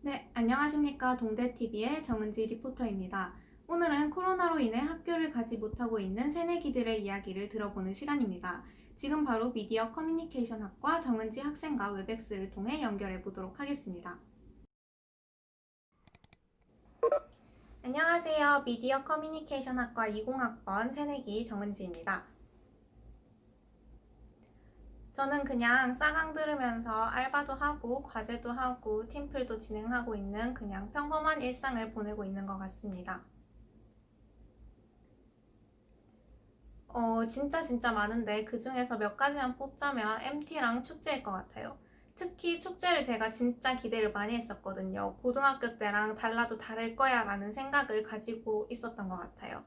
네, 안녕하십니까. 동대TV의 정은지 리포터입니다. 오늘은 코로나로 인해 학교를 가지 못하고 있는 새내기들의 이야기를 들어보는 시간입니다. 지금 바로 미디어 커뮤니케이션 학과 정은지 학생과 웹엑스를 통해 연결해 보도록 하겠습니다. 안녕하세요. 미디어 커뮤니케이션 학과 20학번 새내기 정은지입니다. 저는 그냥 싸강 들으면서 알바도 하고 과제도 하고 팀플도 진행하고 있는 그냥 평범한 일상을 보내고 있는 것 같습니다. 어, 진짜 진짜 많은데 그 중에서 몇 가지만 뽑자면 MT랑 축제일 것 같아요. 특히 축제를 제가 진짜 기대를 많이 했었거든요. 고등학교 때랑 달라도 다를 거야 라는 생각을 가지고 있었던 것 같아요.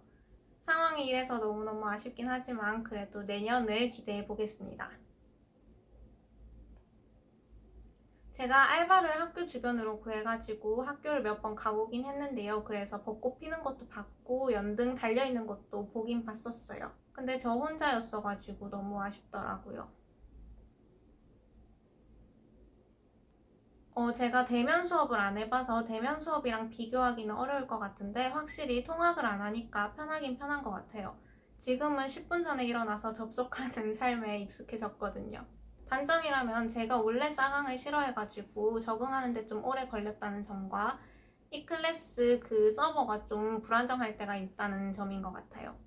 상황이 이래서 너무너무 아쉽긴 하지만 그래도 내년을 기대해 보겠습니다. 제가 알바를 학교 주변으로 구해가지고 학교를 몇 번 가보긴 했는데요. 그래서 벚꽃 피는 것도 봤고 연등 달려있는 것도 보긴 봤었어요. 근데 저 혼자였어가지고 너무 아쉽더라고요. 어, 제가 대면 수업을 안 해봐서 대면 수업이랑 비교하기는 어려울 것 같은데 확실히 통학을 안 하니까 편하긴 편한 것 같아요. 지금은 10분 전에 일어나서 접속하는 삶에 익숙해졌거든요. 단점이라면 제가 원래 싸강을 싫어해가지고 적응하는데 좀 오래 걸렸다는 점과 이 클래스 그 서버가 좀 불안정할 때가 있다는 점인 것 같아요.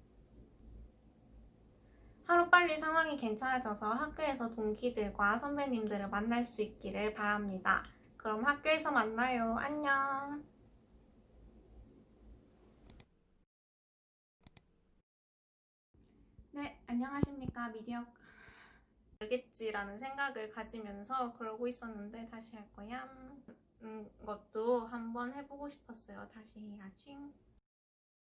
하루빨리 상황이 괜찮아져서 학교에서 동기들과 선배님들을 만날 수 있기를 바랍니다. 그럼 학교에서 만나요. 안녕. 네, 안녕하십니까. 미디어 알겠지라는 생각을 가지면서 그러고 있었는데 다시 할 거야. 음, 것도 한번 해보고 싶었어요. 다시 해야지.